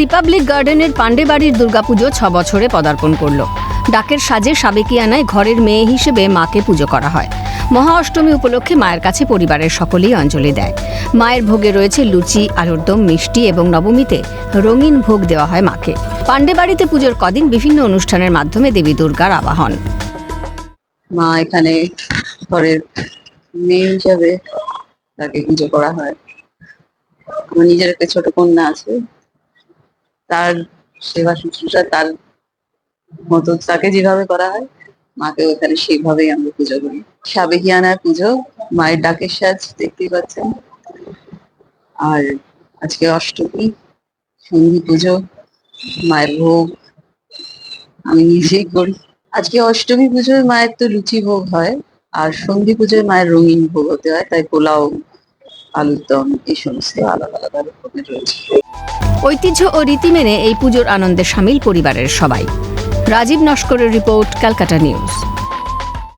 Republic গার্ডেনের পাণ্ডে বাড়ির দুর্গাপুজো ছ বছরে পদার্পণ করল। ডাকের সাজে সাবেকিয়ানায় ঘরের মেয়ে হিসেবে মাকে পুজো করা হয়। মহা অষ্টমী উপলক্ষে মায়ের কাছে পরিবারের সকলেই অঞ্জলি দেয়। মায়ের ভোগে রয়েছে লুচি আলুর দম মিষ্টি এবং নবমীতে রঙিন ভোগ দেওয়া হয় মাকে। পাণ্ডে বাড়িতে পুজোর কদিন বিভিন্ন অনুষ্ঠানের মাধ্যমে দেবী দুর্গার আবাহন। মা এখানে ঘরের মেয়ে হিসাবে তাকে পুজো করা হয়। আমার নিজের একটা ছোট কন্যা আছে। তার সেবা শুশ্রূষা, তার মতো তাকে যেভাবে করা হয়, মাকে ওখানে সেইভাবেই আমরা পুজো করি। সাবেকিয়ানার পুজো, মায়ের ডাকের সাজ, দেখতেই পাচ্ছেন। আর আজকে অষ্টমী, সন্ধি পুজো, মায়ের ভোগ, আমি নিজেই করি। আজকে অষ্টমী পুজোয় মায়ের তো লুচি ভোগ হয়, আর সন্ধি পুজোয় মায়ের রঙিন ভোগ হতে হয়, তাই পোলাও আলুর দম এই সমস্ত আলাদা আলাদা রকমের রয়েছে। ঐতিহ্য ও রীতি মেনে এই পুজোর আনন্দে সামিল পরিবারের সবাই। রাজীব নস্করের রিপোর্ট, ক্যালকাটা নিউজ।